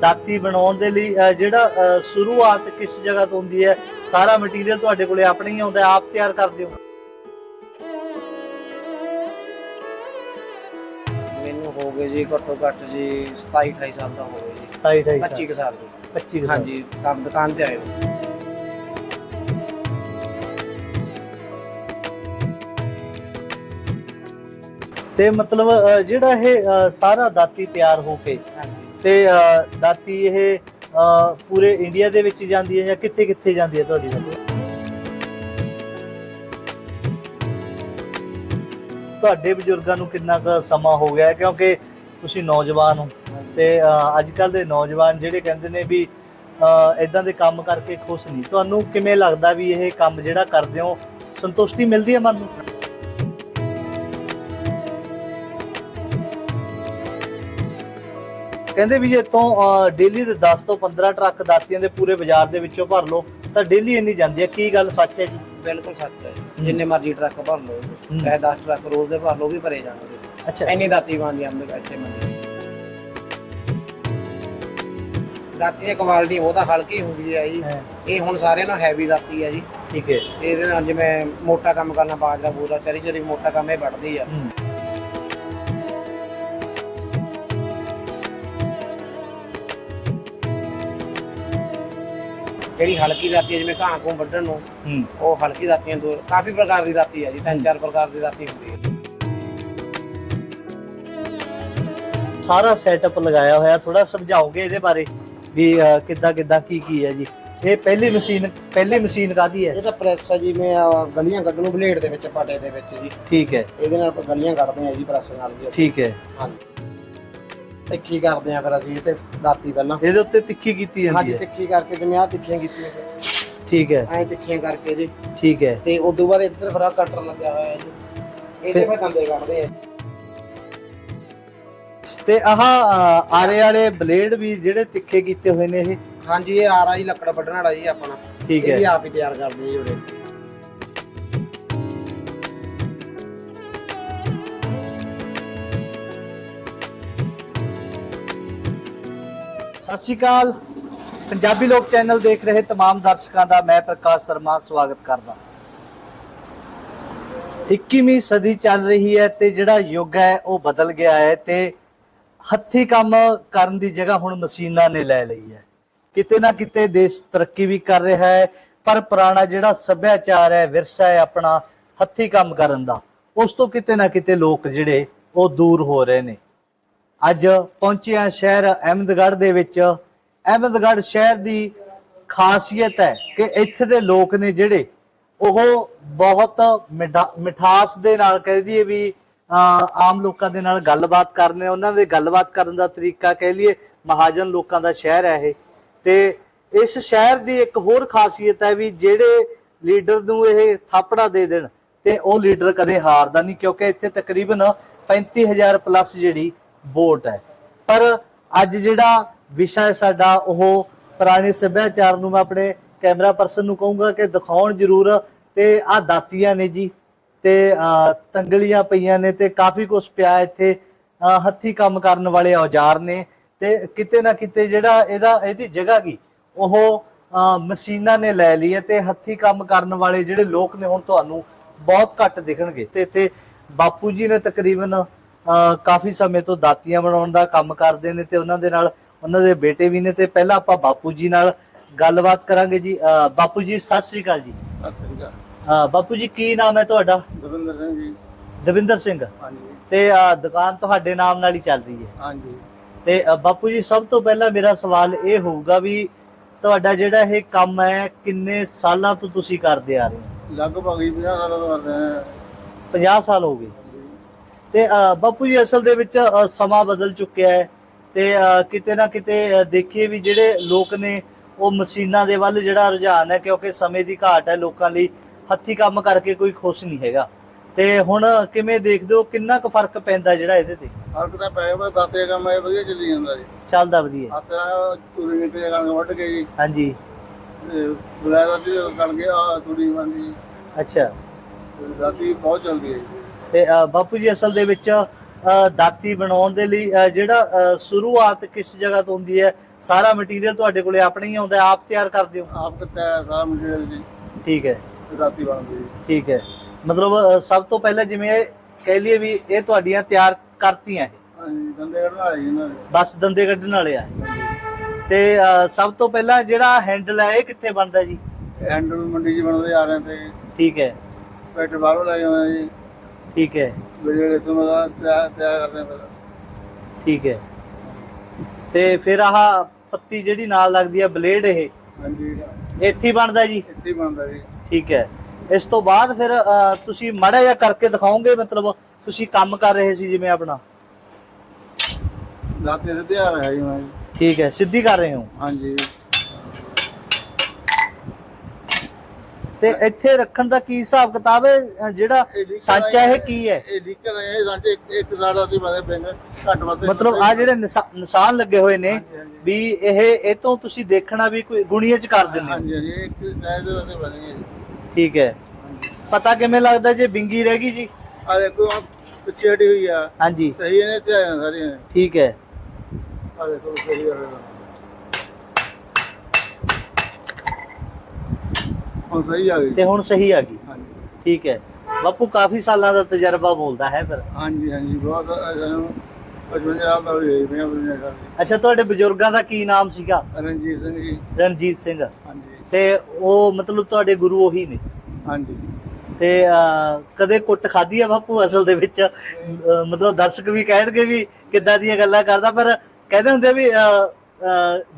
ਦਾਤੀ ਬਣਾਉਣ ਦੇ ਲਈ ਜਿਹੜਾ ਸ਼ੁਰੂਆਤ ਕਿਸ ਜਗ੍ਹਾ ਤੋਂ ਹੁੰਦੀ ਹੈ ਸਾਰਾ ਮਟੀਰੀਅਲ ਤੁਹਾਡੇ ਕੋਲੇ ਆਪਣੇ ਹੀ ਆਉਂਦਾ ਆਪ ਤਿਆਰ ਕਰਦੇ ਹੋ? ਮੈਨੂੰ ਹੋ ਗਏ ਜੀ ਘੱਟੋ ਘੱਟ ਜੀ 27 28 ਸਾਲ ਦਾ ਹੋ ਗਏ ਜੀ। 27 28 25 ਕੁ ਸਾਲ ਜੀ। 25 ਸਾਲ। ਹਾਂਜੀ ਕੰਮ ਦੁਕਾਨ ਤੇ ਆਏ ਹੋ। ਤੇ ਮਤਲਬ ਜਿਹੜਾ ਇਹ ਸਾਰਾ ਦਾਤੀ ਤਿਆਰ ਹੋ ਕੇ ਤੇ ਅ, ਦਾਤੀ ਇਹ ਅ, ਪੂਰੇ ਇੰਡੀਆ ਦੇ ਵਿੱਚ ਜਾਂਦੀ ਹੈ ਜਾਂ ਕਿੱਥੇ ਕਿੱਥੇ ਜਾਂਦੀ ਹੈ ਤੁਹਾਡੀ ਦਾਤੀ? ਤੁਹਾਡੇ ਬਜ਼ੁਰਗਾਂ ਨੂੰ ਕਿੰਨਾ ਕੁ ਸਮਾਂ ਹੋ ਗਿਆ ਹੈ? ਕਿਉਂਕਿ ਤੁਸੀਂ ਨੌਜਵਾਨ ਹੋ ਤੇ ਅੱਜ ਕੱਲ ਦੇ ਨੌਜਵਾਨ ਜਿਹੜੇ ਕਹਿੰਦੇ ਨੇ ਵੀ ਇਦਾਂ ਦੇ ਕੰਮ ਕਰਕੇ ਖੁਸ਼ ਨਹੀਂ। ਤੁਹਾਨੂੰ ਕਿਵੇਂ ਲੱਗਦਾ ਵੀ ਇਹ ਕੰਮ ਜਿਹੜਾ ਕਰਦੇ ਹੋ ਸੰਤੁਸ਼ਟੀ ਮਿਲਦੀ ਹੈ ਮਨ ਨੂੰ? ਕਹਿੰਦੇ ਵੀ ਜੇ ਤੋਂ ਡੇਲੀ ਦੇ 10 ਤੋਂ 15 ਟਰੱਕ ਦਾਤੀਆਂ ਦੇ ਪੂਰੇ ਬਾਜ਼ਾਰ ਦੇ ਵਿੱਚੋਂ ਭਰ ਲਓ ਤਾਂ ਡੇਲੀ ਇੰਨੀ ਜਾਂਦੀ ਹੈ। ਕੀ ਗੱਲ ਸੱਚ ਹੈ ਜੀ? ਬਿਲਕੁਲ ਸੱਚ ਹੈ। ਜਿੰਨੇ ਮਰਜ਼ੀ ਟਰੱਕ ਭਰ ਲਓ। ਚਾਹੇ 10 ਟਰੱਕ ਰੋਜ਼ ਦੇ ਭਰ ਲਓ ਉਹ ਵੀ ਭਰੇ ਜਾਣਗੇ। ਅੱਛਾ। ਇੰਨੀ ਦਾਤੀ ਬਣਦੀ ਆ ਆਪਣੇ ਇੱਥੇ ਮੰਡੀ ਦਾਤੀ ਦੀ ਕੁਆਲਿਟੀ ਉਹਦਾ ਹਲਕੀ ਹੁੰਦੀ ਹੈ ਜੀ। ਇਹ ਹੁਣ ਸਾਰਿਆਂ ਨਾਲ ਹੈਵੀ ਦਾਤੀ ਹੈ ਜੀ। ਠੀਕ ਹੈ। ਇਹਦੇ ਨਾਲ ਜਿਵੇਂ ਮੋਟਾ ਕੰਮ ਕਰਨਾ ਬਾਜਰਾ ਬੂਰਾ ਚਰੀ ਚਰੀ ਮੋਟਾ ਕੰਮ ਇਹ ਵੱਢਦੀ ਆ। ਜਿਹੜੀ ਹਲਕੀ ਦਾਤੀ ਹੈ ਜਿਵੇਂ ਘਾਹ ਘੂੰ ਵੱਢਣ ਨੂੰ ਹੂੰ। ਉਹ ਹਲਕੀ ਦਾਤੀਆਂ ਦੋ ਕਾਫੀ ਪ੍ਰਕਾਰ ਦੀ ਦਾਤੀ ਹੈ ਜੀ ਤਿੰਨ ਚਾਰ ਪ੍ਰਕਾਰ ਦੀ ਦਾਤੀ ਹੁੰਦੀ ਹੈ ਸਾਰਾ ਸੈਟਅਪ ਲਗਾਇਆ ਹੋਇਆ ਥੋੜਾ ਸਮਝਾਓਗੇ ਇਹਦੇ ਬਾਰੇ ਵੀ ਅਹ, ਕਿੱਦਾਂ ਕਿੱਦਾਂ ਕੀ ਕੀ ਹੈ ਜੀ? ਇਹ ਪਹਿਲੀ ਮਸ਼ੀਨ ਪਹਿਲੀ ਮਸ਼ੀਨ ਕਾਦੀ ਹੈ? ਇਹ ਤਾਂ ਪ੍ਰੈਸ ਹੈ ਜਿਵੇਂ ਆਹ ਗਲੀਆਂ ਕੱਢਣ ਨੂੰ ਬਲੇਡ ਦੇ ਵਿੱਚ ਪਾਟੇ ਦੇ ਵਿੱਚ ਜੀ। ਠੀਕ ਹੈ। ਇਹਦੇ ਨਾਲ ਆਪਾਂ ਗਲੀਆਂ ਕੱਢਦੇ ਆ ਜੀ ਪ੍ਰੈਸ ਨਾਲ ਜੀ। ਠੀਕ ਹੈ। ਹਾਂਜੀ। ਤਿੱਖੀ ਕਰਦੇ ਆ ਫਿਰ ਅਸੀਂ ਇਹ ਤੇ ਦਾਤੀ ਪਹਿਲਾਂ। ਇਹਦੇ ਉੱਤੇ ਤਿੱਖੀ ਕੀਤੀ ਜਾਂਦੀ ਹਾਂਜੀ ਹੈ? ਤਿੱਖੀ ਕਰਕੇ ਜਿਵੇਂ ਆਹ ਤਿੱਖੀਆਂ ਕੀਤੀਆਂ ਠੀਕ ਹੈ। ਐਂ ਤਿੱਖੀਆਂ ਕਰਕੇ ਜੀ। ਠੀਕ ਹੈ। ਤੇ ਉਸ ਤੋਂ ਬਾਅਦ ਇੱਧਰ ਫਿਰ ਆਹ ਕਟਰ ਲੱਗਿਆ ਹੋਇਆ ਹੈ ਜੀ। ਇਹਦੇ ਫਿਰ- ਦੰਦੇ ਕੱਢਦੇ ਆ ਤੇ ਆਹ ਆਰੇ ਵਾਲੇ ਬਲੇਡ ਵੀ ਜਿਹੜੇ ਤਿੱਖੇ ਕੀਤੇ ਹੋਏ ਨੇ ਇਹ? ਹਾਂਜੀ ਇਹ ਆ ਜੀ ਲੱਕੜ ਵੱਢਣ ਵਾਲਾ ਜੀ ਆਪਣਾ। ਠੀਕ ਇਹ ਵੀ ਹੈ। ਆਪ ਹੀ ਤਿਆਰ ਕਰਦੇ ਆ ਜੀ ਉਰੇ। ਸਤਿ ਸ਼੍ਰੀ ਅਕਾਲ ਪੰਜਾਬੀ ਲੋਕ ਚੈਨਲ ਦੇਖ ਰਹੇ तमाम ਦਰਸ਼ਕਾਂ ਦਾ ਮੈਂ ਪ੍ਰਕਾਸ਼ ਸ਼ਰਮਾ ਸਵਾਗਤ ਕਰਦਾ 21ਵੀਂ ਸਦੀ ਚੱਲ ਰਹੀ ਹੈ ਤੇ ਜਿਹੜਾ ਯੁੱਗ ਹੈ ਉਹ ਬਦਲ ਗਿਆ ਹੈ ਤੇ ਹੱਥੀ ਕੰਮ ਕਰਨ ਦੀ ਜਗ੍ਹਾ ਹੁਣ ਮਸ਼ੀਨਾਂ ਨੇ ਲੈ ਲਈ ਹੈ ਕਿਤੇ ਨਾ ਕਿਤੇ ਦੇਸ਼ ਤਰੱਕੀ ਵੀ ਕਰ ਰਿਹਾ ਹੈ ਪਰ ਪੁਰਾਣਾ ਜਿਹੜਾ ਸੱਭਿਆਚਾਰ ਹੈ ਵਿਰਸਾ ਹੈ ਆਪਣਾ ਹੱਥੀ ਕੰਮ ਕਰਨ ਦਾ ਉਸ ਤੋਂ ਕਿਤੇ ਨਾ ਕਿਤੇ ਲੋਕ ਜਿਹੜੇ ਉਹ ਦੂਰ ਹੋ ਰਹੇ ਨੇ ਅੱਜ ਪਹੁੰਚੇ ਹਾਂ ਸ਼ਹਿਰ ਅਹਿਮਦਗੜ੍ਹ ਦੇ ਵਿੱਚ। ਅਹਿਮਦਗੜ੍ਹ ਸ਼ਹਿਰ ਦੀ ਖਾਸੀਅਤ ਹੈ ਕਿ ਇੱਥੇ ਦੇ ਲੋਕ ਨੇ ਜਿਹੜੇ ਉਹ ਬਹੁਤ ਮਿਠਾ- ਮਿਠਾਸ ਦੇ ਨਾਲ ਕਹਿ ਦਈਏ ਵੀ ਆਮ ਲੋਕਾਂ ਦੇ ਨਾਲ ਗੱਲਬਾਤ ਕਰਨੇ ਉਹਨਾਂ ਦੇ ਗੱਲਬਾਤ ਕਰਨ ਦਾ ਤਰੀਕਾ ਕਹਿ ਲਈਏ ਮਹਾਜਨ ਲੋਕਾਂ ਦਾ ਸ਼ਹਿਰ ਹੈ ਇਹ। ਤੇ ਇਸ ਸ਼ਹਿਰ ਦੀ ਇੱਕ ਹੋਰ ਖਾਸੀਅਤ ਹੈ ਵੀ ਜਿਹੜੇ ਲੀਡਰ ਨੂੰ ਇਹ ਥਾਪੜਾ ਦੇ ਦੇਣ, ਤੇ ਉਹ ਲੀਡਰ ਕਦੇ ਹਾਰਦਾ ਨਹੀਂ, ਕਿਉਂਕਿ ਇੱਥੇ ਤਕਰੀਬਨ 35000 ਪਲੱਸ ਜਿਹੜੀ ਵੋਟ ਹੈ। ਪਰ ਅੱਜ ਜਿਹੜਾ ਵਿਸ਼ਾ ਹੈ ਸਾਡਾ ਉਹ ਪੁਰਾਣੇ ਸੱਭਿਆਚਾਰ ਨੂੰ ਮੈਂ ਆਪਣੇ ਕੈਮਰਾ ਪਰਸਨ ਨੂੰ ਕਹੂੰਗਾ ਕਿ ਦਿਖਾਉਣ ਜ਼ਰੂਰ ਤੇ ਆ ਦਾਤੀਆਂ ਨੇ ਜੀ ਤੇ ਤੰਗਲੀਆਂ ਪਈਆਂ ਨੇ ਤੇ ਕਾਫੀ ਕੁਝ ਪਿਆ ਇੱਥੇ ਅਹ, ਹੱਥੀ ਕੰਮ ਕਰਨ ਵਾਲੇ ਔਜ਼ਾਰ ਨੇ ਤੇ ਕਿਤੇ ਨਾ ਕਿਤੇ ਜਿਹੜਾ ਇਹਦਾ ਇਹਦੀ ਜਗ੍ਹਾ ਕੀ? ਉਹ ਮਸ਼ੀਨਾਂ ਨੇ ਲੈ ਲਈ ਹੈ ਤੇ ਹੱਥੀ ਕੰਮ ਕਰਨ ਵਾਲੇ ਜਿਹੜੇ ਲੋਕ ਨੇ ਹੁਣ ਤੁਹਾਨੂੰ ਬਹੁਤ ਘੱਟ ਦਿਖਣਗੇ ਤੇ ਇੱਥੇ ਬਾਪੂ ਜੀ ਨੇ ਤਕਰੀਬਨ ਕਾਫੀ ਸਮੇਂ ਤੋਂ ਦਾਤੀਆਂ ਬਣਾਉਣ ਦਾ ਕੰਮ ਕਰਦੇ ਨੇ ਤੇ ਉਹਨਾਂ ਦੇ ਨਾਲ ਉਹਨਾਂ ਦੇ ਬੇਟੇ ਵੀ ਨੇ ਤੇ ਪਹਿਲਾਂ ਆਪਾਂ ਬਾਪੂ ਜੀ ਨਾਲ ਗੱਲਬਾਤ ਕਰਾਂਗੇ ਜੀ। ਬਾਪੂ ਜੀ ਸਤਿ ਸ੍ਰੀ ਅਕਾਲ ਜੀ। ਬਾਪੂ ਜੀ ਕੀ ਨਾਮ ਹੈ ਤੁਹਾਡਾ? ਦਵਿੰਦਰ ਸਿੰਘ ਜੀ। ਦਵਿੰਦਰ ਸਿੰਘ। ਹਾਂਜੀ। ਤੇ ਅਹ, ਦੁਕਾਨ ਤੁਹਾਡੇ ਨਾਮ ਨਾਲ ਹੀ ਚੱਲ ਰਹੀ ਹੈ। ਹਾਂਜੀ। ਤੇ ਅ, ਬਾਪੂ ਜੀ ਸਭ ਤੋਂ ਪਹਿਲਾਂ ਮੇਰਾ ਸਵਾਲ ਇਹ ਹੋਊਗਾ ਵੀ ਤੁਹਾਡਾ ਜਿਹੜਾ ਇਹ ਕੰਮ ਹੈ ਕਿੰਨੇ ਸਾਲਾਂ ਤੋਂ ਤੁਸੀਂ ਕਰਦੇ ਆ ਰਹੇ ਹੋ? ਲਗਭਗ ਹੀ 50 ਸਾਲਾਂ ਤੋਂ ਕਰ ਰਹੇ ਹਾਂ 50 ਸਾਲ ਹੋ ਗਏ। ਤੇ ਬਾਪੂ ਜੀ ਅਸਲ ਦੇ ਵਿੱਚ ਸਮਾਂ ਬਦਲ ਚੁੱਕਿਆ ਹੈ ਤੇ ਕਿਤੇ ਨਾ ਕਿਤੇ ਦੇਖੀਏ ਵੀ ਜਿਹੜੇ ਲੋਕ ਨੇ ਉਹ ਮਸ਼ੀਨਾਂ ਦੇ ਵੱਲ ਜਿਹੜਾ ਰੁਝਾਨ ਹੈ ਕਿਉਂਕਿ ਸਮੇਂ ਦੀ ਘਾਟ ਹੈ ਲੋਕਾਂ ਲਈ ਹੱਥੀ ਕੰਮ ਕਰਕੇ ਕੋਈ ਖੁਸ਼ ਨਹੀਂ ਹੈਗਾ। ਤੇ ਹੁਣ ਕਿਵੇਂ ਦੇਖਦੇ ਹੋ ਕਿੰਨਾ ਕੁ ਫ਼ਰਕ ਪੈਂਦਾ ਜਿਹੜਾ ਇਹਦੇ ਤੇ? ਫ਼ਰਕ ਤਾਂ ਪੈ ਗਿਆ ਦਾਤੇ ਦਾ ਕੰਮ ਇਹ ਵਧੀਆ ਚੱਲੀ ਜਾਂਦਾ ਜੀ। ਚੱਲਦਾ ਵਧੀਆ। ਆਤਾ ਤੁਰੀ ਨਿਕਲੇ ਕਣਕ ਵੱਢ ਕੇ ਜੀ। ਹਾਂਜੀ। ਬੁਲਾਇਆ ਦਾਤੀ ਕਣ ਕੇ ਆ ਤੁਰੀ ਬੰਦੀ ਅੱਛਾ। ਦਾਤੀ ਬਹੁਤ ਚੱਲਦੀ ਹੈ ਜੀ। ਤੇ ਬਾਪੂ ਜੀ ਅਸਲ ਦੇ ਵਿੱਚ ਦਾਤੀ ਬਣਾਉਣ ਦੇ ਲਈ ਜਿਹੜਾ ਸ਼ੁਰੂਆਤ ਕਿਸ ਜਗ੍ਹਾ ਤੋਂ ਹੁੰਦੀ ਹੈ ਸਾਰਾ ਮਟੀਰੀਅਲ ਤੁਹਾਡੇ ਕੋਲੇ ਆਪਣਾ ਹੀ ਆਉਂਦਾ ਆਪ ਤਿਆਰ ਕਰਦੇ ਹੋ? ਆਪ ਕਿਤੇ ਸਾਰਾ ਮਟੀਰੀਅਲ ਜੀ। ਠੀਕ ਹੈ। ਰਾਤੀ ਬਣਦੀ ਜੀ। ਠੀਕ ਹੈ। ਮਤਲਬ ਸਭ ਤੋਂ ਪਹਿਲਾਂ ਜਿਵੇਂ ਇਹ ਕਹਿ ਲਈਏ ਵੀ ਇਹ ਤੁਹਾਡੀਆਂ ਤਿਆਰ ਕਰਤੀਆਂ ਇਹ। ਹਾਂਜੀ ਦੰਦੇ ਕੱਢਣ ਵਾਲੇ ਜੀ ਇਹਨਾਂ ਦੇ। ਬਸ ਦੰਦੇ ਕੱਢਣ ਵਾਲੇ ਆ। ਤੇ ਸਭ ਤੋਂ ਪਹਿਲਾਂ ਜਿਹੜਾ ਹੈਂਡਲ ਹੈ ਇਹ ਕਿੱਥੇ ਬਣਦਾ ਜੀ? ਹੈਂਡਲ ਮੰਡੀ 'ਚ ਬਣਦੇ ਆ ਰਹੇ ਤੇ। ਠੀਕ ਹੈ। ਪੈਟ ਬਾਹਰੋਂ ਲੈ ਜਾਂਦੇ ਜੀ। ਠੀਕ ਹੈ। ਜਿਹੜੇ ਇੱਥੋਂ ਮਦਾ ਤਿਆਰ ਤਿਆਰ ਕਰਦੇ ਆ ਫਿਰ। ਠੀਕ ਹੈ। ਤੇ ਫਿਰ ਆਹ ਪੱਤੀ ਜਿਹੜੀ ਨਾਲ ਲੱਗਦੀ ਹੈ ਬਲੇਡ ਇਹ ਹਾਂਜੀ। ਇੱਥੇ ਹੀ ਬਣਦਾ ਜੀ? ਇੱਥੇ ਹੀ ਬਣਦਾ ਜੀ। ਠੀਕ ਹੈ। ਇਸ ਤੋਂ ਬਾਅਦ ਫਿਰ ਤੁਸੀਂ ਮਾੜਾ ਜਿਹਾ ਕਰਕੇ ਦਿਖਾਓਗੇ ਮਤਲਬ ਤੁਸੀਂ ਕੰਮ ਕਰ ਰਹੇ ਸੀ ਜਿਵੇਂ ਆਪਣਾ? ਦਾਤੇ ਸਿੱਧੇ ਆ ਰਿਹਾ ਜੀ ਮੈਂ। ਜੀ। ਠੀਕ ਹੈ ਸਿੱਧੀ ਕਰ ਰਹੇ ਹੋ? ਹਾਂਜੀ। ਤੇ ਇੱਥੇ ਰੱਖਣ ਦਾ ਕੀ ਹਿਸਾਬ ਕਿਤਾਬ ਹੈ? ਜਿਹੜਾ ਸੱਚ ਹੈ ਇਹ ਕੀ ਹੈ? ਇਹ ਹੈ ਇਹ ਸਾਡੇ ਇੱਕ ਸਾਡਾ ਦੀ ਬਣੇ ਪਿੰਗ ਘੱਟ ਵੱਧ ਮਤਲਬ ਆ ਜਿਹੜੇ ਨਿਸ਼ਾ- ਨਿਸ਼ਾਨ ਲੱਗੇ ਹੋਏ ਨੇ। ਵੀ ਇਹ ਇਹ ਤੋਂ ਤੁਸੀਂ ਦੇਖਣਾ ਵੀ ਕੋਈ ਗੁਣੀਏ ਚ ਕਰ ਦਿੰਦੇ ਹੋ। ਹਾਂਜੀ ਹਾਂਜੀ ਇੱਕ ਸਾਈਜ਼ ਦੇ ਬਣੇ ਠੀਕ ਹੈ। ਪਤਾ ਕਿਵੇਂ ਲੱਗਦਾ ਜੇ ਬਿੰਗੀ ਰਹਿ ਗਈ ਜੀ? ਆ ਦੇਖੋ ਪਿੱਛੇ ਹਟੀ ਹੋਈ ਆ। ਹਾਂਜੀ। ਸਹੀ ਨੇ ਤੇ ਸਾਰੀਆਂ। ਠੀਕ ਹੈ। ਆ ਦੇਖੋ ਸਹੀ ਆ ਹੁਣ ਸਹੀ ਆ ਗਈ। ਤੇ ਹੁਣ ਸਹੀ ਆ ਗਈ। ਹਾਂਜੀ। ਠੀਕ ਹੈ। ਬਾਪੂ ਕਾਫੀ ਸਾਲਾਂ ਦਾ ਤਜਰਬਾ ਬੋਲਦਾ ਹੈ ਫਿਰ। ਹਾਂਜੀ ਹਾਂਜੀ। ਬਹੁਤ ਸਾਨੂੰ 55 ਸਾਲ ਦਾ ਹੋਈ ਮੈਂ 55 ਸਾਲ ਦੀ। ਅੱਛਾ ਤੁਹਾਡੇ ਬਜ਼ੁਰਗਾਂ ਦਾ ਕੀ ਨਾਮ ਸੀਗਾ? ਰਣਜੀਤ ਸਿੰਘ ਜੀ। ਰਣਜੀਤ ਸਿੰਘ। ਹਾਂਜੀ। ਤੇ ਉਹ ਮਤਲਬ ਤੁਹਾਡੇ ਗੁਰੂ ਉਹੀ ਨੇ। ਹਾਂਜੀ। ਤੇ ਅਹ, ਕਦੇ ਕੁੱਟ ਖਾਧੀ ਆ ਬਾਪੂ ਅਸਲ ਦੇ ਵਿੱਚ? ਅਹ, ਮਤਲਬ ਦਰਸ਼ਕ ਵੀ ਕਹਿਣਗੇ ਵੀ ਕਿੱਦਾਂ ਦੀਆਂ ਗੱਲਾਂ ਕਰਦਾ ਪਰ ਕਹਿੰਦੇ ਹੁੰਦੇ ਵੀ ਅਹ, ਅਹ,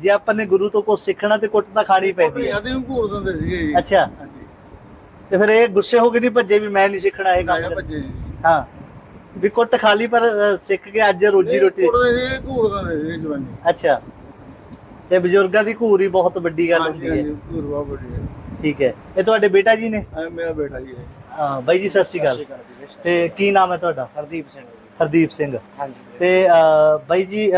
ਜੇ ਆਪਾਂ ਨੇ ਗੁਰੂ ਤੋਂ ਕੁਝ ਸਿੱਖਣਾ ਤੇ ਕੁੱਟ ਤਾਂ ਖਾਣੀ ਪੈਂਦੀ ਹੈ। ਆਦੇ ਨੂੰ ਘੂਰ ਦਿੰਦੇ ਸੀਗੇ ਜੀ। ਅੱਛਾ। ਹਾਂਜੀ। ਤੇ ਫਿਰ ਇਹ ਗੁੱਸੇ ਹੋ ਕੇ ਨਹੀਂ ਭੱਜੇ ਵੀ ਮੈਂ ਨਹੀਂ ਸਿੱਖਣਾ ਇਹ ਮੈਂ ਕੰਮ ਭੱਜੇ ਜੀ। ਹਾਂ। ਵੀ ਕੁੱਟ ਖਾ ਲਈ ਪਰ ਸਿੱਖ ਕੇ ਅੱਜ ਰੋਜੀ ਰੋਟੀ ਘੂਰਦੇ ਸੀ ਘੂਰ ਦਿੰਦੇ ਸੀ ਜਵਾਨੀ ਅੱਛਾ। ਤੇ ਬਜ਼ੁਰਗਾਂ ਦੀ ਘੂਰ ਹੀ ਬਹੁਤ ਵੱਡੀ ਗੱਲ ਹੁੰਦੀ ਹੈ। ਹਾਂਜੀ ਘੂਰ ਬਹੁਤ ਵੱਡੀ ਹੈ। ਠੀਕ ਹੈ। ਇਹ ਤੁਹਾਡੇ ਬੇਟਾ ਜੀ ਨੇ? ਇਹ ਮੇਰਾ ਬੇਟਾ ਜੀ ਹੈ। ਹਾਂ ਬਾਈ ਜੀ ਸਤਿ ਸ਼੍ਰੀ ਅਕਾਲ। ਤੇ ਕੀ ਨਾਮ ਹੈ ਤੁਹਾਡਾ? ਹਰਦੀਪ ਸਿੰਘ ਹਰਦੀਪ ਸਿੰਘ। ਹਾਂਜੀ। ਤੇ ਬਾਈ ਜੀ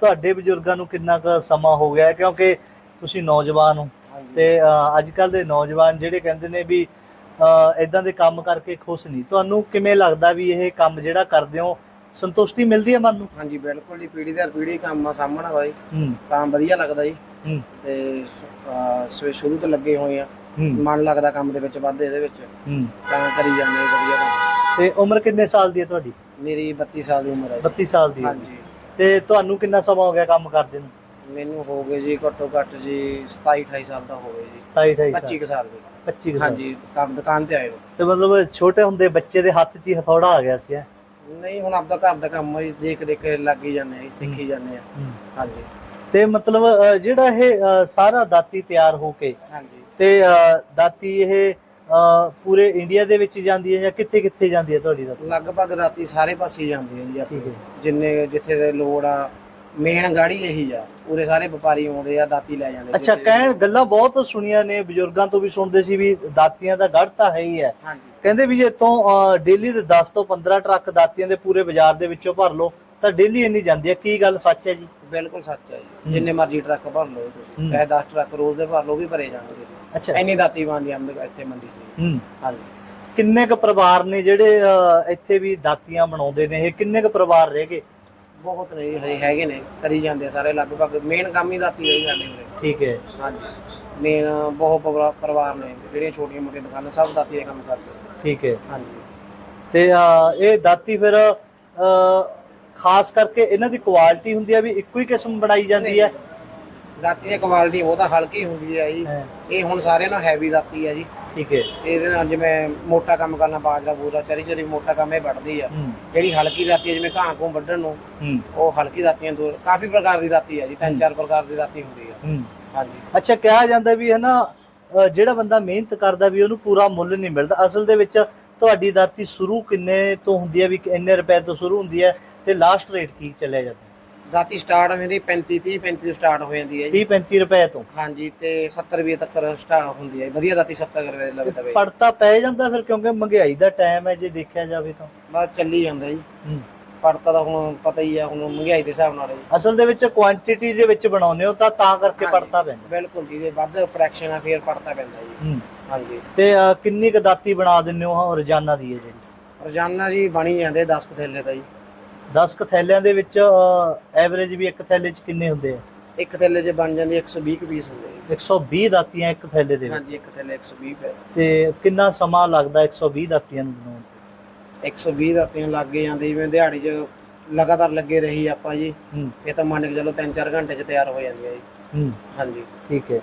ਤੁਹਾਡੇ ਬਜ਼ੁਰਗਾਂ ਨੂੰ ਕਿੰਨਾ ਕੁ ਸਮਾਂ ਹੋ ਗਿਆ ਹੈ? ਕਿਉਂਕਿ ਤੁਸੀਂ ਨੌਜਵਾਨ ਹੋ ਤੇ ਅੱਜ ਕੱਲ ਦੇ ਨੌਜਵਾਨ ਜਿਹੜੇ ਕਹਿੰਦੇ ਨੇ ਵੀ ਇਦਾਂ ਦੇ ਕੰਮ ਕਰਕੇ ਖੁਸ਼ ਨਹੀਂ। ਤੁਹਾਨੂੰ ਕਿਵੇਂ ਲੱਗਦਾ ਵੀ ਇਹ ਕੰਮ ਜਿਹੜਾ ਕਰਦੇ ਹੋ ਸੰਤੁਸ਼ਟੀ ਮਿਲਦੀ ਹੈ ਮਨ ਨੂੰ? ਹਾਂਜੀ ਬਿਲਕੁਲ ਜੀ ਪੀੜੀ ਦਰ ਪੀੜੀ ਕੰਮ ਆ ਸਾਹਮਣਾ ਬਾਈ। ਹੂੰ। ਤਾਂ ਵਧੀਆ ਲੱਗਦਾ ਜੀ। ਹੂੰ। ਤੇ ਅਹ, ਸਵੇ ਸ਼ੁਰੂ ਤੋਂ ਲੱਗੇ ਹੋਏ ਆ। ਹੂੰ। ਮਨ ਲੱਗਦਾ ਕੰਮ ਦੇ ਵਿੱਚ ਵੱਧ ਇਹਦੇ ਵਿੱਚ। ਹੂੰ। ਤਾਂ ਕਰੀ ਜਾਂਦੇ ਆ ਵਧੀਆ ਕੰਮ। ਤੇ ਉਮਰ ਕਿੰਨੇ ਸਾਲ ਦੀ ਹੈ ਤੁਹਾਡੀ? ਮੇਰੀ 32 ਸਾਲ ਦੀ ਉਮਰ ਹੈ ਜੀ। 32 ਸਾਲ ਦੀ ਹੈ। ਹਾਂਜੀ। ਤੇ ਤੁਹਾਨੂੰ ਕਿੰਨਾ ਸਮਾਂ ਹੋ ਗਿਆ ਕੰਮ ਕਰਦੇ ਨੂੰ? ਮੈਨੂੰ ਹੋ ਗਏ ਜੀ ਘੱਟੋ ਘੱਟ ਜੀ 27 28 ਸਾਲ ਦਾ ਹੋ ਗਏ ਜੀ। 27 28 25 ਕੁ ਸਾਲ ਦੇ। 25 ਸਾਲ ਹਾਂਜੀ ਕੰਮ ਦੁਕਾਨ ਤੇ ਆਏ ਤੇ ਮਤਲਬ ਛੋਟੇ ਹੁੰਦੇ ਬੱਚੇ ਦੇ ਹੱਥ 'ਚ ਹੀ ਹਥੌੜਾ ਆ ਗਿਆ ਸੀ ਹੈਂ? ਨਹੀਂ ਹੁਣ ਆਪਦਾ ਘਰ ਦਾ ਕੰਮ ਹੀ ਦੇਖ ਦੇਖ ਕੇ ਲੱਗ ਹੀ ਜਾਂਦੇ ਆ ਸਿੱਖੀ ਜਾਂਦੇ ਆ। ਹਾਂਜੀ। ਤੇ ਮਤਲਬ ਜਿਹੜਾ ਇਹ ਸਾਰਾ ਦਾਤੀ ਤਿਆਰ ਹੋ ਕੇ ਹਾਂਜੀ। ਤੇ ਦਾਤੀ ਇਹ ਪੂਰੇ ਇੰਡੀਆ ਦੇ ਵਿੱਚ ਜਾਂਦੀ ਹੈ ਜਾਂ ਕਿੱਥੇ ਕਿੱਥੇ ਜਾਂਦੀ ਹੈ ਤੁਹਾਡੀ ਦਾਤੀ ਲਗਭਗ ਦਾਤੀ ਸਾਰੇ ਪਾਸੇ ਜਾਂਦੀ ਹੈ ਜੀ ਠੀਕ ਆਪਣੀ ਹੈ ਜਿੰਨੇ ਜਿੱਥੇ ਦੇ ਲੋੜ ਆ ਮੇਨ ਗਾੜੀ ਇਹੀ ਆ। ਪੂਰੇ ਸਾਰੇ ਵਪਾਰੀ ਆਉਂਦੇ ਆ ਦਾਤੀ ਲੈ ਜਾਂਦੇ ਅੱਛਾ ਜਿੱਥੇ- ਕਹਿਣ ਗੱਲਾਂ ਬਹੁਤ ਸੁਣੀਆਂ ਨੇ ਬਜ਼ੁਰਗਾਂ ਤੋਂ ਵੀ ਸੁਣਦੇ ਸੀ ਵੀ ਦਾਤੀਆਂ ਦਾ ਗੜ ਤਾਂ ਹੈ ਹੀ ਹੈ। ਹਾਂਜੀ। ਕਹਿੰਦੇ ਵੀ ਜੇ ਇਤੋਂ ਡੇਲੀ ਦੇ 10 ਤੋਂ 15 ਟਰੱਕ ਦਾਤੀਆਂ ਦੇ ਪੂਰੇ ਬਾਜ਼ਾਰ ਦੇ ਵਿੱਚੋਂ ਭਰ ਲਓ ਤਾਂ ਡੇਲੀ ਇੰਨੀ ਜਾਂਦੀ ਹੈ। ਕੀ ਗੱਲ ਸੱਚ ਹੈ ਜੀ? ਬਿਲਕੁਲ ਸੱਚ ਹੈ ਜੀ। ਜਿੰਨੇ ਮਰਜ਼ੀ ਟਰੱਕ ਭਰ ਲਓ ਤੁਸੀਂ। ਹੂੰ। ਚਾਹੇ 10 ਟਰੱਕ ਰੋਜ਼ ਦੇ ਭਰ ਲਓ ਉਹ ਵੀ ਭਰੇ ਜਾਣਗੇ। ਜੀ ਅੱਛਾ। ਇੰਨੀ ਦਾਤੀ ਬਣਦੀ ਆਮਦ ਇੱਥੇ ਮੰਡੀ 'ਚ। ਜੀ। ਹੂੰ। ਹਾਂਜੀ। ਕਿੰਨੇ ਕੁ ਪਰਿਵਾਰ ਨੇ ਜਿਹੜੇ ਅਹ, ਇੱਥੇ ਵੀ ਦਾਤੀਆਂ ਬਣਾਉਂਦੇ ਨੇ? ਇਹ ਕਿੰਨੇ ਕੁ ਪਰਿਵਾਰ ਰਹਿ ਗਏ? ਬਹੁਤ ਨੇ ਜੀ, ਹਜੇ ਹੈਗੇ ਨੇ ਕਰੀ ਜਾਂਦੇ ਆ ਸਾਰੇ ਲਗਭਗ। ਮੇਨ ਕੰਮ ਹੀ ਦਾਤੀ ਰਹੀ ਜਾਂਦੇ ਨੇ। ਠੀਕ ਹੈ। ਹਾਂਜੀ। ਮੇਨ ਬਹੁਤ ਪਰਿਵਾ- ਪਰਿਵਾਰ ਨੇ ਜਿਹੜੀਆਂ ਛੋਟੀਆਂ ਮੋਟੀਆਂ ਦੁਕਾਨਾਂ ਸਭ ਦਾਤੀ ਦੇ ਕੰਮ ਕਰਦੇ ਠੀਕ ਹੈ। ਹਾਂਜੀ। ਤੇ ਅਹ, ਇਹ ਦਾਤੀ ਫਿਰ ਅਹ, ਖਾਸ ਕਰਕੇ ਇਹਨਾਂ ਦੀ ਕੁਆਲਿਟੀ ਹੁੰਦੀ ਹੈ ਵੀ ਇੱਕੋ ਹੀ ਕਿਸਮ ਬਣਾਈ ਜਾਂਦੀ ਹੈ? ਦਾਤੀ ਦੀ ਕੁਆਲਿਟੀ ਉਹਦਾ ਹਲਕੀ ਹੁੰਦੀ ਹੈ ਜੀ। ਹਾਂ, ਇਹ ਹੁਣ ਸਾਰਿਆਂ ਨਾਲ ਹੈਵੀ ਦਾਤੀ ਹੈ ਜੀ। ਠੀਕ ਹੈ। ਇਹਦੇ ਨਾਲ ਜਿਵੇਂ ਮੋਟਾ ਕੰਮ ਕਰਨਾ ਬਾਜਰਾ ਬੂਰਾ ਚਰੀ ਚਰੀ ਮੋਟਾ ਕੰਮ ਇਹ ਵੱਢਦੀ ਆ। ਹੂੰ। ਜਿਹੜੀ ਹਲਕੀ ਦਾਤੀ ਹੈ ਜਿਵੇਂ ਘਾਹ ਘੂੰ ਵੱਢਣ ਨੂੰ ਹੂੰ। ਉਹ ਹਲਕੀ ਦਾਤੀਆਂ ਤੋਂ ਕਾਫੀ ਪ੍ਰਕਾਰ ਦੀ ਦਾਤੀ ਹੈ ਜੀ ਤਿੰਨ। ਚਾਰ ਪ੍ਰਕਾਰ ਦੀ ਦਾਤੀ ਹੁੰਦੀ ਆ। ਹੂੰ। ਹਾਂਜੀ। ਅੱਛਾ ਕਿਹਾ ਜਾਂਦਾ ਵੀ ਹੈ ਨਾ ਜਿਹੜਾ ਬੰਦਾ ਮਿਹਨਤ ਕਰਦਾ ਵੀ ਉਹਨੂੰ ਪੂਰਾ ਮੁੱਲ ਨਹੀਂ ਮਿਲਦਾ। ਅਸਲ ਦੇ ਵਿੱਚ ਤੁਹਾਡੀ ਦਾਤੀ ਸ਼ੁਰੂ ਕਿੰਨੇ ਤੋਂ ਹੁੰਦੀ ਹੈ ਵੀ ਇੰਨੇ ਰੁਪਏ ਤੋਂ ਸ਼ੁਰੂ ਹੁੰਦੀ ਹੈ ਤੇ ਲਾਸਟ ਰੇਟ ਕੀ ਚੱਲਿਆ ਜਾਂਦਾ? ਦਾਤੀ ਸਟਾਰਟ ਹੋ ਜਾਂਦੀ 35 30 35 ਤੋਂ ਸਟਾਰਟ ਹੋ ਜਾਂਦੀ ਹੈ ਜੀ। 30 35 ਰੁਪਏ ਤੋਂ। ਹਾਂਜੀ ਤੇ 70 ਰੁਪਏ ਤੱਕ ਸਟਾਰਟ ਹੁੰਦੀ ਹੈ ਵਧੀਆ ਦਾਤੀ 70 ਰੁਪਏ ਦੇ ਲੱਗ ਤਵੇ ਪੜਤਾ ਪੈ ਜਾਂਦਾ ਫਿਰ ਕਿਉਂਕਿ ਮਹਿੰਗਾਈ ਦਾ ਟਾਈਮ ਹੈ ਜੇ ਦੇਖਿਆ ਜਾਵੇ ਤਾਂ। ਬਸ ਚੱਲੀ ਜਾਂਦਾ ਜੀ। ਪੜਤਾ ਤਾਂ ਹੁਣ ਪਤਾ ਹੀ ਆ ਹੁਣ ਮਹਿੰਗਾਈ ਦੇ ਹਿਸਾਬ ਨਾਲ ਜੀ। ਅਸਲ ਦੇ ਵਿੱਚ ਕੁਆਂਟੀਟੀ ਦੇ ਵਿੱਚ ਬਣਾਉਂਦੇ ਹੋ ਤਾਂ ਤਾਂ ਕਰਕੇ। ਪੜਤਾ ਪੈਂਦਾ। ਬਿਲਕੁਲ ਜੀ ਜੇ ਵੱਧ ਫ੍ਰੈਕਸ਼ਨ ਆ ਫੇਰ ਪੜਤਾ ਪੈਂਦਾ ਜੀ। ਹਾਂਜੀ। ਤੇ ਕਿੰਨੀ ਕੁ ਦਾਤੀ ਬਣਾ ਦਿੰਦੇ ਹੋ ਰੋਜ਼ਾਨਾ ਦੀ ਹੈ ਜਿਹੜੀ? ਰੋਜ਼ਾਨਾ ਜੀ ਬਣੀ ਜਾਂਦੇ 10 ਕੁ ਥੈਲੇ ਤਾਂ ਜੀ। 10 ਕ ਥੈਲਿਆਂ ਦੇ ਵਿੱਚ ਐਵਰੇਜ ਵੀ ਇੱਕ ਥੈਲੇ 'ਚ ਕਿੰਨੇ ਹੁੰਦੇ ਆ? ਇੱਕ ਥੈਲੇ 'ਚ ਬਣ ਜਾਂਦੀ 120 ਕੁ ਪੀਸ ਹੁੰਦੇ ਜੀ 120 ਦਾਤੀਆਂ ਇੱਕ ਥੈਲੇ ਦੇ ਵਿੱਚ? ਹਾਂਜੀ ਇੱਕ ਥੈਲੇ 120 ਪੈ ਤੇ ਕਿੰਨਾ ਸਮਾਂ ਲੱਗਦਾ 120 ਦਾਤੀਆਂ ਨੂੰ ਬਣਾਉਣ 120 ਦਾਤੀਆਂ ਲੱਗ ਜਾਂਦੇ ਜਿਵੇਂ ਦਿਹਾੜੀ 'ਚ ਲਗਾਤਾਰ ਲੱਗੇ ਰਹੀ ਆਪਾਂ ਜੀ। ਹੂੰ। ਇਹ ਤਾਂ ਮੰਨ ਕੇ ਚਲੋ 3-4 ਘੰਟੇ 'ਚ ਤਿਆਰ ਹੋ ਜਾਂਦੀ ਹੈ ਜੀ। ਹੂੰ। ਹਾਂਜੀ। ਠੀਕ ਹੈ।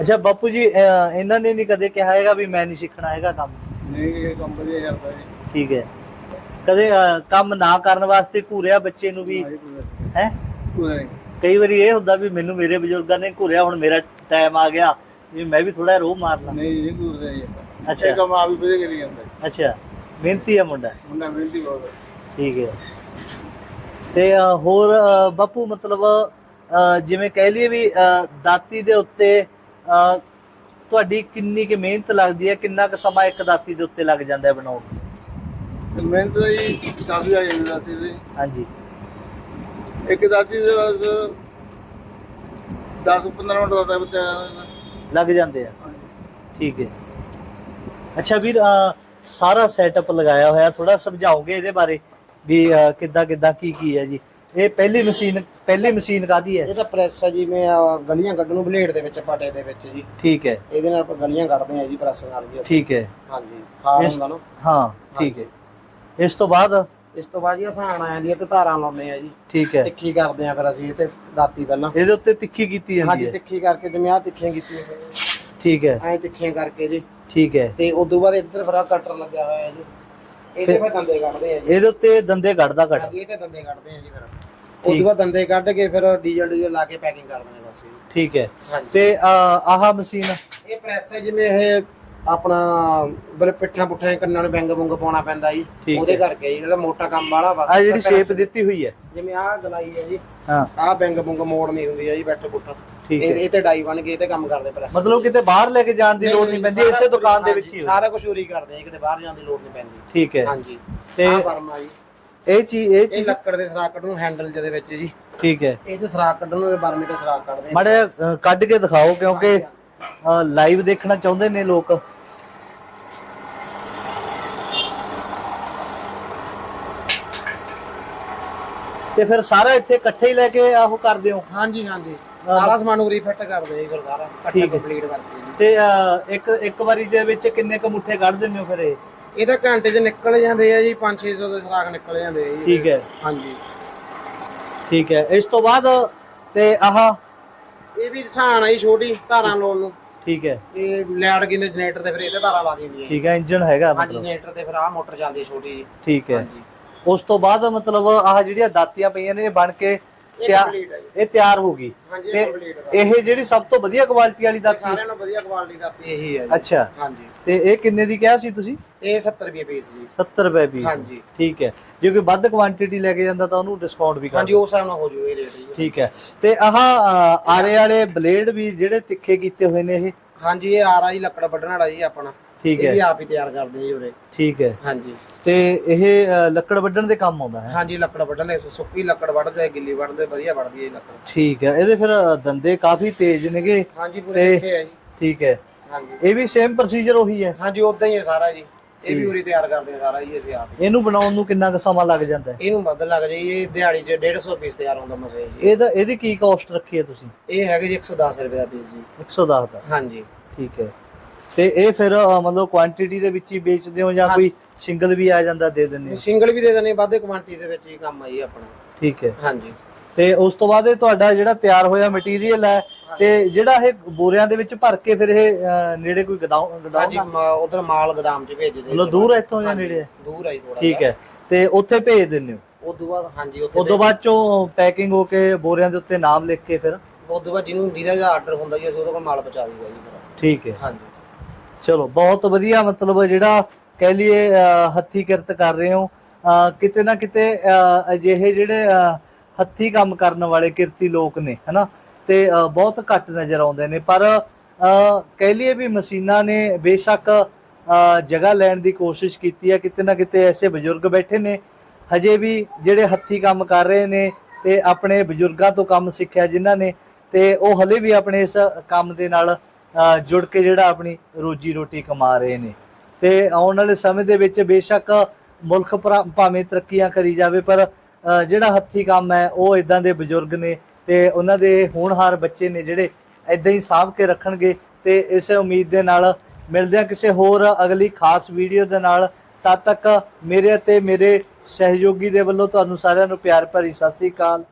ਅੱਛਾ ਬਾਪੂ ਜੀ ਅਹ, ਇਹਨਾਂ ਨੇ ਨਹੀਂ ਕਦੇ ਕਿਹਾ ਹੈਗਾ ਵੀ ਮੈਂ ਨਹੀਂ ਸਿੱਖਣਾ ਹੈਗਾ ਕੰਮ? ਨਹੀਂ ਇਹ ਕੰਮ ਵਧੀਆ ਚੱਲਦਾ ਜੀ। ਠੀਕ ਹੈ। ਕਦੇ ਅਹ, ਕੰਮ ਨਾ ਕਰਨ ਵਾਸਤੇ ਘੂਰਿਆ ਬੱਚੇ ਨੂੰ ਵੀ? ਹੈ? ਨਹੀਂ ਕਈ ਵਾਰੀ ਇਹ ਹੁੰਦਾ ਵੀ ਮੈਨੂੰ ਮੇਰੇ ਬਜ਼ੁਰਗਾਂ ਨੇ ਘੂਰਿਆ ਹੁਣ ਮੇਰਾ ਟਾਈਮ ਆ ਗਿਆ ਵੀ ਮੈਂ ਵੀ ਥੋੜਾ ਰੋਹ ਮਾਰ ਲਾਂ। ਨਹੀਂ ਜੀ ਪੂਰਾ ਜੀ ਆਪਾਂ। ਅੱਛਾ। ਇਹ ਕੰਮ ਆ ਵੀ ਵਧੀਆ ਕਰੀ ਜਾਂਦਾ। ਅੱਛਾ। ਮਿਹਨਤੀ ਆ ਮੁੰਡਾ। ਮੁੰਡਾ ਮਿਹਨਤੀ ਬਹੁਤ ਹੈ ਠੀਕ ਹੈ। ਤੇ ਅਹ, ਹੋਰ ਅਹ, ਬਾਪੂ ਮਤਲਬ ਅਹ, ਜਿਵੇਂ ਕਹਿ ਲਈਏ ਵੀ ਅਹ, ਦਾਤੀ ਦੇ ਉੱਤੇ ਅਹ, ਤੁਹਾਡੀ ਕਿੰਨੀ ਕੁ ਮਿਹਨਤ ਲੱਗਦੀ ਹੈ ਕਿੰਨਾ ਕੁ ਸਮਾਂ ਇੱਕ ਦਾਤੀ ਦੇ ਉੱਤੇ ਲੱਗ ਜਾਂਦਾ ਹੈ ਬਣਾਉਣ ਨੂੰ? ਮਿਹਨਤ ਤਾਂ ਜੀ ਕਾਫੀ ਆ ਜਾਂਦੀ ਦਾਤੀ ਦੀ। ਹਾਂਜੀ। ਇੱਕ ਦਾਤੀ ਦੇ ਬਸ 10 15 ਮਿੰਟ ਦਾ ਤਾਂ ਬੱਚਾ ਲੱਗ ਜਾਂਦੇ ਆ। ਠੀਕ ਹੈ। ਅੱਛਾ ਵੀਰ ਅਹ, ਸਾਰਾ ਸੈਟਅਪ ਲਗਾਇਆ ਹੋਇਆ ਥੋੜਾ ਸਮਝਾਓਗੇ ਇਹਦੇ ਬਾਰੇ? ਵੀ ਕਿੱਦਾਂ ਕਿੱਦਾਂ ਕੀ ਕੀ ਹੈ ਜੀ? ਇਹ ਪਹਿਲੀ ਮਸ਼ੀਨ ਪਹਿਲੀ ਮਸ਼ੀਨ ਕਾਦੀ ਹੈ? ਇਹ ਤਾਂ ਪ੍ਰੈਸ ਆ ਜਿਵੇਂ ਗਲੀਆਂ ਕੱਢਣ ਨੂੰ ਬਲੇਡ ਦੇ ਵਿੱਚ ਪਾਟੇ ਦੇ ਵਿੱਚ ਜੀ। ਠੀਕ ਹੈ। ਇਹਦੇ ਨਾਲ ਆਪਾਂ ਗਲੀਆਂ ਕੱਢਦੇ ਆ ਜੀ ਪ੍ਰੈਸ ਨਾਲ ਜੀ। ਠੀਕ ਹੈ। ਹਾਂਜੀ। ਹੁੰਦਾ ਨਾ। ਹਾਂ ਠੀਕ ਹੈ। ਇਸ ਤੋਂ ਬਾਅਦ? ਇਸ ਤੋਂ ਬਾਅਦ ਜੀ ਆਸਾਨ ਆ ਜਾਂਦੀ ਹੈ ਤੇ ਧਾਰਾਂ ਲਾਉਂਦੇ ਆ ਜੀ। ਠੀਕ ਹੈ। ਤਿੱਖੀ ਕਰਦੇ ਆ ਫਿਰ ਅਸੀਂ ਇਹ ਤੇ ਦਾਤੀ ਪਹਿਲਾਂ। ਇਹਦੇ ਉੱਤੇ ਤਿੱਖੀ ਕੀਤੀ ਜਾਂਦੀ ਹਾਂਜੀ ਹੈ? ਤਿੱਖੀ ਕਰਕੇ ਜਿਵੇਂ ਆ ਤਿੱਖੀਆਂ ਕੀਤੀਆਂ ਠੀਕ ਹੈ। ਐ ਤਿੱਖੀਆਂ ਕਰਕੇ ਜੀ। ਠੀਕ ਹੈ। ਤੇ ਉਸ ਤੋਂ ਬਾਅਦ ਇੱਧਰ ਫਿਰ ਆਹ ਕਟਰ ਲੱਗਿਆ ਹੋਇਆ ਜੀ। ਇਹਦੇ ਫਿਰ- ਦੰਦੇ ਕੱਢਦੇ ਆ ਜੀ। ਇਹਦੇ ਉੱਤੇ ਦੰਦੇ ਕੱਢਦਾ ਕੱਢ ਹਾਂਜੀ ਇਹ ਤੇ ਦੰਦੇ ਕੱਢਦੇ ਆ ਜੀ ਫਿਰ। ਉਸ ਤੋਂ ਬਾਅਦ ਦੰਦੇ ਕੱਢ ਕੇ ਫਿਰ ਡੀਜ਼ਲ ਡੀਜ਼ਲ ਲਾ ਕੇ ਪੈਕਿੰਗ ਕਰ ਦਿੰਦੇ ਬਸ ਜੀ। ਠੀਕ ਹੈ। ਹਾਂਜੀ। ਤੇ ਅਹ, ਆਹ ਮਸ਼ੀਨ? ਇਹ ਪ੍ਰੈਸ ਹੈ ਜਿਵੇਂ ਇਹ ਆਪਣਾ ਬਲ ਪਿੱਠਾਂ ਪੁੱਠਾਂ ਕੰਨਾਂ ਨੂੰ ਬੈਂਗ ਬੁੰਗ ਪਾਉਣਾ ਪੈਂਦਾ ਜੀ। ਉਹਦੇ। ਕਰਕੇ ਜੀ, ਜਿਹੜਾ ਮੋਟਾ ਕੰਮ ਵਾਲਾ ਵਾ। ਆ ਜਿਹੜੀ ਸ਼ੇਪ ਦਿੱਤੀ ਹੋਈ ਹੈ। ਜਿਵੇਂ ਆਹ ਗਲਾਈ ਹੈ ਜੀ। ਹਾਂ। ਆਹ ਬੈਂਗ ਬੁੰਗ ਮੋੜਨੀ ਹੁੰਦੀ ਹੈ ਜੀ ਬੈਠ ਪੁੱਠ ਠੀਕ ਇਹ ਹੈ। ਇਹ ਤੇ ਡਾਈ ਬਣ ਕੇ ਇਹ ਤੇ ਕੰਮ ਕਰਦੇ ਪ੍ਰੈਸ। ਮਤਲਬ ਕਿਤੇ ਬਾਹਰ ਲੈ ਕੇ ਜਾਣ ਦੀ ਲੋੜ ਨਹੀਂ ਪੈਂਦੀ ਇਸੇ ਦੁਕਾਨ ਦੇ ਵਿੱਚ ਹੀ। ਸਾਰਾ ਕੁਝ ਉਰੀ ਕਰਦੇ ਆ ਕਿਤੇ ਬਾਹਰ ਜਾਣ ਦੀ ਲੋੜ ਨਹੀਂ ਪੈਂਦੀ। ਠੀਕ ਹੈ। ਹਾਂਜੀ। ਤੇ ਆਹ ਵਰਮਾ ਜੀ। ਇਹ ਚੀਜ਼ ਇਹ ਚੀਜ਼ ਲੱਕੜ ਦੇ ਸਰਾਕ ਕੱਢਣ ਨੂੰ ਹੈਂਡਲ ਜਿਹਦੇ ਵਿੱਚ ਜੀ। ਠੀਕ ਹੈ। ਇਹ ਚ ਸਰਾਕ ਕੱਢਣ ਨੂੰ ਬਰਮੇ ਤੇ ਸਰਾਕ ਕੱਢਦੇ ਮਾੜੇ ਕੱਢ ਕੇ ਦਿਖਾਓ ਕਿਉਂਕਿ ਲਾਈਵ ਦੇਖਣਾ ਚਾਹੁੰਦੇ ਨੇ ਲੋਕ। ਤੇ ਫਿਰ ਸਾਰਾ ਇੱਥੇ ਇਕੱਠੇ ਹੀ ਲੈ ਕੇ ਆਹੋ ਕਰਦੇ ਹੋ? ਹਾਂਜੀ ਹਾਂਜੀ। ਸਾਰਾ ਸਮਾਨ ਉਰੀ ਫਿੱਟ ਕਰਦੇ ਆ ਜੀ ਫਿਰ ਸਾਰਾ ਇਕੱਠਾ। ਕੰਪਲੀਟ ਕਰਕੇ ਜੀ। ਤੇ ਅਹ, ਇੱਕ ਇੱਕ ਵਾਰੀ ਦੇ ਵਿੱਚ ਕਿੰਨੇ ਕ ਮੁੱਠੇ ਕੱਢ ਦਿੰਦੇ ਹੋ ਫਿਰ ਇਹ? ਇਹ ਤਾਂ ਘੰਟੇ 'ਚ ਨਿਕਲ ਜਾਂਦੇ ਆ ਜੀ 5-600 ਦੇ ਸਰਾਖ ਨਿਕਲ ਜਾਂਦੇ ਆ ਜੀ। ਠੀਕ ਹੈ। ਹਾਂਜੀ। ਠੀਕ ਹੈ। ਇਸ ਤੋਂ ਬਾਅਦ ਤੇ ਆਹ? ਇਹ ਵੀ ਸਾਨ ਆ ਜੀ ਛੋਟੀ ਧਾਰਾਂ ਲਾਉਣ ਨੂੰ। ਠੀਕ ਹੈ। ਇਹ ਲੈਟ ਕਿੰਦੇ ਜਨਰੇਟਰ ਤੇ ਫਿਰ ਇਹਦੇ ਧਾਰਾਂ ਲਾ ਦਿੰਦੀ ਹੈ ਠੀਕ ਹੈ ਇੰਜਨ ਹੈਗਾ ਹਾਂਜੀ ਮਤਲਬ। ਜਨਰੇਟਰ ਤੇ ਫਿਰ ਆਹ ਮੋਟਰ ਚੱਲਦੀ ਹੈ ਛੋਟੀ ਜੀ। ਠੀਕ ਹੈ। ਹਾਂਜੀ। ਉਸ ਤੋਂ ਬਾਅਦ ਮਤਲਬ ਆਹ ਜਿਹੜੀਆਂ ਦਾਤੀਆਂ ਪਈਆਂ ਨੇ ਇਹ ਬਣ ਕੇ ਇਹ ਤਿਆਰ ਹੈ ਜੀ। ਇਹ ਤਿਆਰ ਹੋ ਗਈ। ਹਾਂਜੀ ਤੇ ਇਹ ਹੈ ਜਿਹੜੀ ਸਭ ਤੋਂ ਵਧੀਆ ਕੁਆਲਿਟੀ ਵਾਲੀ ਦਾਤੀ? ਸਾਰਿਆਂ ਨੂੰ ਵਧੀਆ ਕੁਆਲਿਟੀ ਦਾ ਇਹੀ ਹੈ ਜੀ। ਅੱਛਾ। ਹਾਂਜੀ। ਤੇ ਇਹ ਕਿੰਨੇ ਦੀ ਕਿਹਾ ਸੀ ਤੁਸੀਂ? ਇਹ 70 ਰੁਪਏ ਪੀਸ ਜੀ। 70 ਰੁਪਏ ਪੀਸ ਹਾਂਜੀ। ਠੀਕ ਹੈ। ਜੇ ਕੋਈ ਵੱਧ ਕੁਆਂਟੀਟੀ ਲੈ ਕੇ ਜਾਂਦਾ ਤਾਂ ਉਹਨੂੰ ਡਿਸਕਾਊਂਟ ਵੀ ਕਰ ਹਾਂਜੀ ਉਸ ਹਿਸਾਬ ਨਾਲ ਹੋ ਜੂਗਾ ਇਹ ਰੇਟ ਜੀ। ਠੀਕ ਹੈ। ਤੇ ਆਹ ਅ, ਆਰੇ ਵਾਲੇ ਬਲੇਡ ਵੀ ਜਿਹੜੇ ਤਿੱਖੇ ਕੀਤੇ ਹੋਏ ਨੇ ਇਹ? ਹਾਂਜੀ ਇਹ ਆ ਰਾ ਜੀ ਲੱਕੜ ਵੱਢਣ ਵਾਲਾ ਜੀ ਆਪਣਾ। ਠੀਕ ਇਹ ਵੀ ਹੈ। ਆਪ ਹੀ ਤਿਆਰ ਕਰਦੇ ਜੀ ਉਰੇ। ਠੀਕ ਹੈ। ਹਾਂਜੀ। ਤੇ ਇਹ ਅ, ਲੱਕੜ ਵੱਢਣ ਦੇ ਕੰਮ ਆਉਂਦਾ ਹੈ? ਹਾਂਜੀ ਲੱਕੜ ਵੱਢਣ ਦੇ ਸੁੱਕੀ ਲੱਕੜ ਵੱਢਦੇ ਆ, ਗਿੱਲੀ ਵੱਢਦੇ ਵਧੀਆ ਵੱਢਦੀ ਹੈ ਜੀ ਲੱਕੜ। ਠੀਕ ਹੈ। ਇਹਦੇ ਫਿਰ ਅ, ਦੰਦੇ ਕਾਫੀ ਤੇਜ਼ ਨੇਗੇ ਹਾਂਜੀ ਪੂਰੇ ਤੇ- ਆ ਜੀ। ਠੀਕ ਹੈ। ਹਾਂਜੀ। ਇਹ ਵੀ ਸੇਮ ਪ੍ਰੋਸੀਜਰ ਉਹੀ ਹੈ? ਹਾਂਜੀ ਉਦਾਂ ਹੀ ਹੈ ਸਾਰਾ ਜੀ। ਇਹ ਵੀ ਉਰੀ ਤਿਆਰ ਕਰਦੇ ਆ ਸਾਰਾ ਜੀ ਅਸੀਂ ਆਪ ਇਹਨੂੰ ਬਣਾਉਣ ਨੂੰ ਕਿੰਨਾ ਕੁ ਸਮਾਂ ਲੱਗ ਜਾਂਦਾ ਹੈ? ਇਹਨੂੰ ਵੱਧ ਲੱਗ ਜਾਈ ਇਹ ਦਿਹਾੜੀ 'ਚ 150 ਪੀਸ ਤਿਆਰ ਹੁੰਦਾ ਮਸੇ ਜੀ। ਇਹਦਾ ਇਹਦੀ ਕੀ ਕਾਸਟ ਰੱਖੀ ਹੈ ਤੁਸੀਂ? ਇਹ ਹੈਗੇ ਜੀ 110 ਰੁਪਏ ਦਾ ਪੀਸ ਜੀ। 110 ਦਾ। ਹਾਂਜੀ। ਠੀਕ ਹੈ। ਤੇ ਇਹ ਫਿਰ ਅ, ਮਤਲਬ ਕੁਆਂਟੀਟੀ ਦੇ ਵਿੱਚ ਹੀ ਵੇਚਦੇ ਹੋ ਜਾਂ ਹਾਂ। ਕੋਈ ਸਿੰਗਲ ਵੀ ਆ ਜਾਂਦਾ ਦੇ ਦਿੰਦੇ ਹੋ? ਸਿੰਗਲ ਵੀ ਦੇ ਦਨੇ ਵਾਧੇ ਕੁਆਂਟੀ ਦੇ ਵਿੱਚ ਹੀ ਕੰਮ ਆ ਜੀ ਆਪਣਾ। ਠੀਕ ਹੈ। ਹਾਂਜੀ। ਤੇ ਉਸ ਤੋਂ ਬਾਅਦ ਇਹ ਤੁਹਾਡਾ ਜਿਹੜਾ ਤਿਆਰ ਹੋਇਆ ਮਟੀਰੀਅਲ ਹੈ ਤੇ ਜਿਹੜਾ ਇਹ ਬੋਰਿਆਂ ਦੇ ਵਿੱਚ ਭਰ ਕੇ ਫਿਰ ਇਹ ਅ, ਨੇੜੇ ਕੋਈ ਗਦਾਮ ਹਾਂਜੀ ਗਦਾਮ ਉਧਰ ਮਾਲ ਗਦਾਮ 'ਚ ਭੇਜਦੇ ਮਤਲਬ ਦੂਰ ਹੈ ਇੱਥੋਂ ਜਾਂ ਨੇੜੇ ਹੈ ਦੂਰ ਆ ਜੀ ਥੋੜਾ ਠੀਕ ਹੈ। ਤੇ ਉੱਥੇ ਭੇਜ ਦਿੰਦੇ ਹੋ? ਉਸ ਤੋਂ ਬਾਅਦ ਹਾਂਜੀ ਉੱਥੇ ਉਸ ਤੋਂ ਬਾਅਦ ਚੋਂ ਪੈਕਿੰਗ ਹੋ ਕੇ ਬੋਰਿਆਂ ਦੇ ਉੱਤੇ ਨਾਮ ਲਿਖ ਕੇ ਫਿਰ? ਉਸ ਤੋਂ ਬਾਅਦ ਜਿਹਨੂੰ ਜਿਹਦਾ ਜਿਹਦਾ ਆਰਡਰ ਹੁੰਦਾ ਜੀ ਅਸੀਂ ਉਹਦੇ ਕੋਲ ਮਾਲ ਪਹੁੰਚਾ ਦਈਦਾ ਜੀ ਫਿਰ। ਠੀਕ ਹੈ। ਹਾਂਜੀ। ਚਲੋ ਬਹੁਤ ਵਧੀਆ ਮਤਲਬ ਜਿਹੜਾ ਕਹਿ ਲਈਏ ਅ, ਹੱਥੀ ਕਿਰਤ ਕਰ ਰਹੇ ਹੋ। ਕਿਤੇ ਨਾ ਕਿਤੇ ਅਜਿਹੇ ਜਿਹੜੇ ਅ, ਹੱਥੀ ਕੰਮ ਕਰਨ ਵਾਲੇ ਕਿਰਤੀ ਲੋਕ ਨੇ ਹਨਾ? ਤੇ ਅ, ਬਹੁਤ ਘੱਟ ਨਜ਼ਰ ਆਉਂਦੇ ਨੇ। ਪਰ ਕਹਿ ਲਈਏ ਵੀ ਮਸ਼ੀਨਾਂ ਨੇ ਬੇਸ਼ੱਕ ਜਗ੍ਹਾ ਲੈਣ ਦੀ ਕੋਸ਼ਿਸ਼ ਕੀਤੀ ਹੈ। ਕਿਤੇ ਨਾ ਕਿਤੇ ਐਸੇ ਬਜ਼ੁਰਗ ਬੈਠੇ ਨੇ ਹਜੇ ਵੀ ਜਿਹੜੇ ਹੱਥੀ ਕੰਮ ਕਰ ਰਹੇ ਨੇ ਤੇ ਆਪਣੇ ਬਜ਼ੁਰਗਾਂ ਤੋਂ ਕੰਮ ਸਿੱਖਿਆ ਜਿਨ੍ਹਾਂ ਨੇ ਤੇ ਉਹ ਹਲੇ ਵੀ ਆਪਣੇ ਇਸ ਕੰਮ ਦੇ ਨਾਲ ਜੁੜ ਕੇ ਜਿਹੜਾ ਆਪਣੀ ਰੋਜੀ ਰੋਟੀ ਕਮਾ ਰਹੇ ਨੇ। ਤੇ ਆਉਣ ਵਾਲੇ ਸਮੇਂ ਦੇ ਵਿੱਚ ਬੇਸ਼ੱਕ ਮੁਲਕ ਭਰਾ- ਭਾਵੇਂ ਤਰੱਕੀਆਂ ਕਰੀ ਜਾਵੇ, ਪਰ ਜਿਹੜਾ ਹੱਥੀ ਕੰਮ ਹੈ, ਉਹ ਇਦਾਂ ਦੇ ਬਜ਼ੁਰਗ ਨੇ ਤੇ ਉਹਨਾਂ ਦੇ ਹੋਣਹਾਰ ਬੱਚੇ ਨੇ ਜਿਹੜੇ ਇਦਾਂ ਹੀ ਸਾਂਭ ਕੇ ਰੱਖਣਗੇ ਤੇ ਇਸੇ ਉਮੀਦ ਦੇ ਨਾਲ ਮਿਲਦੇ ਆ ਕਿਸੇ ਹੋਰ ਅਗਲੀ ਖਾਸ ਵੀਡੀਓ ਦੇ ਨਾਲ। ਤਦ ਤੱਕ ਮੇਰੇ ਅਤੇ ਮੇਰੇ ਸਹਿਯੋਗੀ ਦੇ ਵੱਲੋਂ ਤੁਹਾਨੂੰ ਸਾਰਿਆਂ ਨੂੰ ਪਿਆਰ ਭਰੀ ਸਤਿ ਸ੍ਰੀ ਅਕਾਲ।